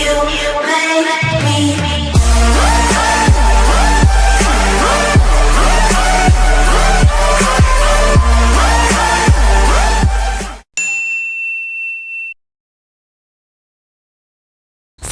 you make me.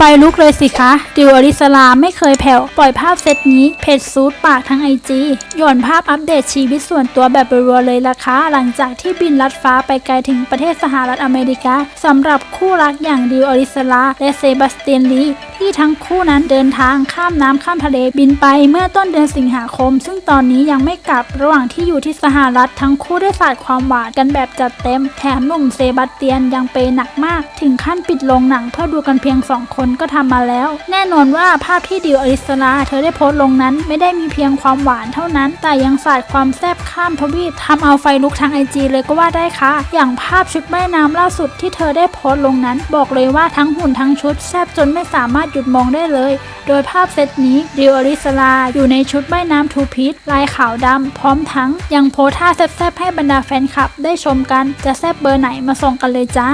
ไฟลุกเลยสิคะ ดิวอริสลาไม่เคยแผ่ว ปล่อยภาพเซตนี้ เพจซูดปากทั้งไอจีหย่อนภาพอัปเดตชีวิตส่วนตัวแบบรัวๆเลยล่ะคะ หลังจากที่บินลัดฟ้าไปไกลถึงประเทศสหรัฐอเมริกาสำหรับคู่รักอย่างดิวอริสลาและเซบาสเตียนลี ที่ทั้งคู่นั้นเดินทางข้ามน้ำข้ามทะเลบินไปเมื่อต้นเดือนสิงหาคม ซึ่งตอนนี้ยังไม่กลับระหว่างที่อยู่ที่สหรัฐทั้งคู่ได้สาดความหวานกันแบบจัดเต็ม แถมหนุ่มเซบาสเตียนยังเปหนักมาก ถึงขั้นปิดโรงหนังเพื่อดูกันเพียงสองคนก็ทำมาแล้ว แน่นอนว่าภาพที่ดิวอริสลาเธอได้โพสต์ลงนั้นไม่ได้มีเพียงความหวานเท่านั้น แต่ยังสาดความแซ่บข้ามทวีปทำเอาไฟลุกทางไอจีเลยก็ว่าได้ค่ะ อย่างภาพชุดว่ายน้ำล่าสุดที่เธอได้โพสต์ลงนั้น บอกเลยว่าทั้งหุ่นทั้งชุดแซ่บจนไม่สามารถหยุดมองได้เลย โดยภาพเซตนี้ดิวอริสลาอยู่ในชุดว่ายน้ำทูพีทลายขาวดำ พร้อมทั้งยังโพท่าแซ่บๆให้บรรดาแฟนคลับได้ชมกันจะแซ่บเบอร์ไหนมาส่งกันเลยจ้า